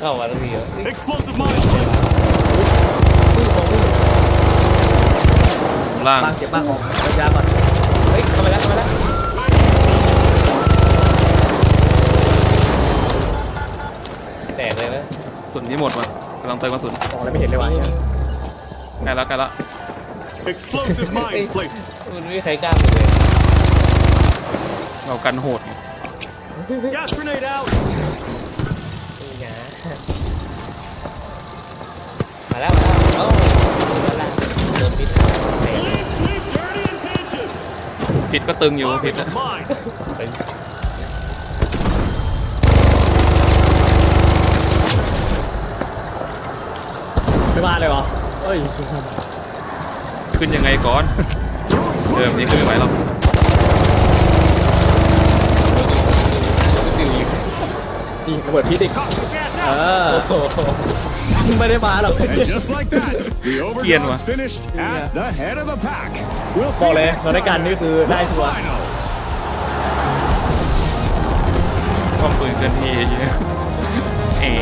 เข้ามาทั้งทีเหรอเฮ้ย Explosive mine. ล่าง บ้างเจ็บบ้างออกยาก่อนเฮ้ยเข้ามาแล้วเข้ามาแล้วแตกเลยนะสุนนี้หมดว่ะกำลังเติมกระสุนออกอะไรไม่เห็นเลยว่ะใกล้แล้วใกล้แล้ว Explosive mine placed. มันไม่มีใครกล้าเลยเรากันโหด Gas grenade out. นี่นะ มาแล้วมาแล้วเอ้ามาแล้วโดนพิษแตก Leave, leave dirty intentions. พิษก็ตึงอยู่พิษ Target mine. เป็นไม่มาเลยเหรอเฮ้ยขึ้นยังไงก่อนเดิมนี้ขึ้นไม่ไหวหรอกฟิวยิงนี่ระเบิดพิษอีก Cop, gas เอ out. อโอ้โหไม่ได้มาหรอก And just like that, the Ian, overdog's what? finished at the head of the pack. We'll บ see อก you เลย next สถานการณ์ time นี่คือได้ชัวร์ Finals. ความปืนเกินที่เยอะเอ๋